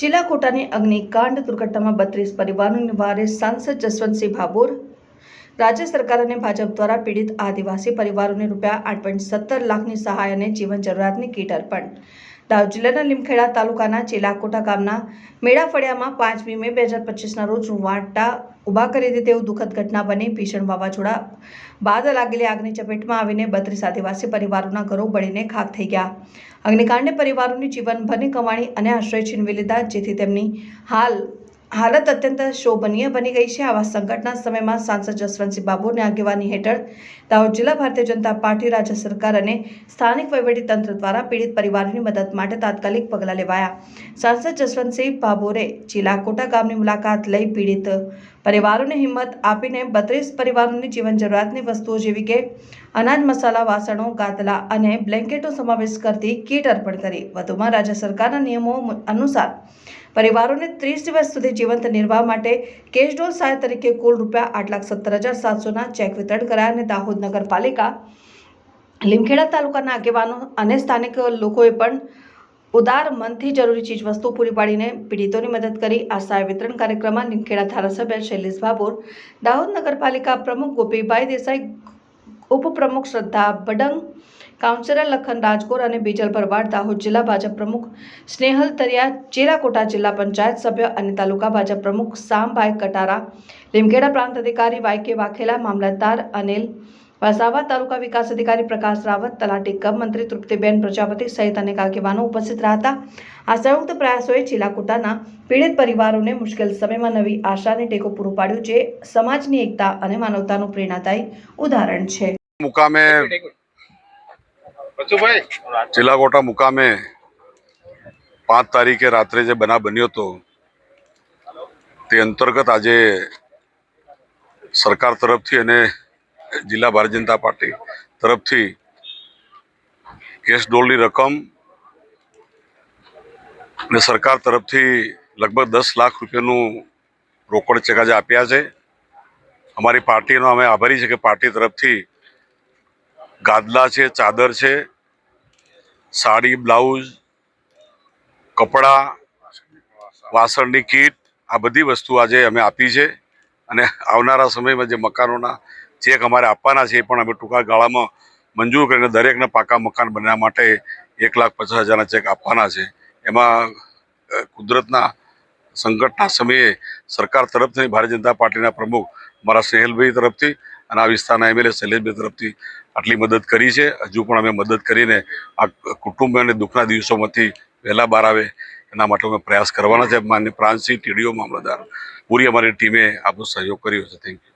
જિલ્લા કોટાની અગ્નિકાંડ દુર્ઘટનામાં બત્રીસ પરિવારો નિવારે સાંસદ જસવંતસિંહ ભાભોર, રાજ્ય સરકાર અને ભાજપ દ્વારા પીડિત આદિવાસી પરિવારોને રૂપિયા આઠ પોઈન્ટ સત્તર લાખની સહાય અને જીવન જરૂરિયાતની કીટ અર્પણ. દાહોદ જિલ્લાના લીમખેડા તાલુકાના ચેલાકોટા ગામના મેળા ફળિયામાં પાંચમી મે બે હજાર પચીસના રોજ રૂવાટા ઊભા કરી દે તેવું દુઃખદ ઘટના બની. ભીષણ વાવાઝોડા બાદ લાગેલી આગની ચપેટમાં આવીને બત્રીસ આદિવાસી પરિવારોના ઘરો બળીને ખાક થઈ ગયા. અગ્નિકાંડે પરિવારોની જીવનભરની કમાણી અને આશ્રય છીનવી લીધા, જેથી તેમની હાલ હાલત અત્યંત શોભનીય બની ગઈ છે. આવા સંકટના સમયમાં સાંસદ જસવંતસિંહ બાબુની આગેવાની હેઠળ દાહોદ જિલ્લા ભારતીય જનતા પાર્ટી રાજ્ય સરકાર અને સ્થાનિક તંત્ર દ્વારા પીડિત પરિવારની મદદ માટે તાત્કાલિક પગલાં લેવાયા. સાંસદ જસવંતસિંહ બાબોરે જિલ્લા ચીલાકોટા ગામની મુલાકાત લઈ પીડિત પરિવારોને હિંમત આપીને બત્રીસ પરિવારોની જીવન જરૂરિયાતની વસ્તુઓ જેવી કે અનાજ, મસાલા, વાસણો, ગાદલા અને બ્લેન્કેટનો સમાવેશ કરતી કીટ અર્પણ કરી. વધુમાં રાજ્ય સરકારના નિયમો અનુસાર પરિવારોને ત્રીસ દિવસ સુધી જીવંત નિર્વાહ માટે કેશ ડોલ સહાય તરીકે કુલ રૂપિયા આઠ લાખ સત્તર હજાર સાતસોના ચેક વિતરણ કરાયા અને દાહોદ નગરપાલિકા લીમખેડા તાલુકાના આગેવાનો અને સ્થાનિક લોકોએ પણ ઉદાર મનથી જરૂરી ચીજવસ્તુઓ પૂરી પાડીને પીડિતોની મદદ કરી આ વિતરણ કાર્યક્રમમાં નિમખેડા ધારાસભ્ય શૈલેષ ભાભોર, દાહોદ નગરપાલિકા પ્રમુખ ગોપીભાઈ દેસાઈ, ઉપપ્રમુખ શ્રદ્ધા બડંગ, કાઉન્સિલર લખન રાજગોર અને બીજલ ભરવાડ, દાહોદ જિલ્લા ભાજપ પ્રમુખ સ્નેહલ તરિયા, ચેરાકોટા જિલ્લા પંચાયત સભ્ય અને તાલુકા ભાજપ પ્રમુખ સામભાઈ કટારા, લીમખેડા પ્રાંત અધિકારી વાય કે વાઘેલા, મામલતદાર અનિલ વસાવા તાલુકા વિકાસ અધિકારી પ્રકાશ રાવત તલાટી કબ મંત્રી તૃપ્તિબેન પ્રજાપતિ સહિત અનેક આગેવાનો ઉપસ્થિત રહ્યા હતા. આ સંયુક્ત પ્રયાસોએ ચીલાકોટાના પીડિત પરિવારોને મુશ્કેલ સમયમાં નવી આશાને ટેકો પૂરો પાડ્યું જે સમાજની એકતા અને માનવતાનું પ્રેરણાદાયી ઉદાહરણ છે. મુકામે બચુભાઈ ચિલાકોટા મુકામે પાંચ તારીખે રાત્રે જે બનાવ બન્યો હતો તે અંતર્ગત આજે સરકાર તરફથી અને જિલ્લા ભારતીય જનતા પાર્ટી તરફથી કેશ ડોલની રકમ અને સરકાર તરફથી લગભગ દસ લાખ રૂપિયાનું રોકડ ચેક આજે આપ્યા છે. અમારી પાર્ટીનો અમે આભારી છે કે પાર્ટી તરફથી ગાદલા છે, ચાદર છે, સાડી, બ્લાઉઝ, કપડાં, વાસણની કીટ આ બધી વસ્તુ આજે અમે આપી છે. અને આવનારા સમયમાં જે મકાનોના ચેક અમારે આપવાના છે પણ અમે ટૂંકા ગાળામાં મંજૂર કરીને દરેકને પાકા મકાન બનાવવા માટે એક લાખ પચાસ હજારના ચેક આપવાના છે. એમાં કુદરતના સંકટના સમયે સરકાર તરફથી ભારતીય જનતા પાર્ટીના પ્રમુખ મારા સહેલભાઈ તરફથી અને આ વિસ્તારના એમએલએ શૈલેષભાઈ તરફથી આટલી મદદ કરી છે. હજુ પણ અમે મદદ કરીને આ કુટુંબ અને દુઃખના દિવસોમાંથી વહેલા બહાર આવે એના માટે અમે પ્રયાસ કરવાના છે. માન્ય પ્રાંતસિંહ ટીડીઓ મામલતદાર. પૂરી અમારી ટીમે આપણો સહયોગ કર્યો છે. Thank you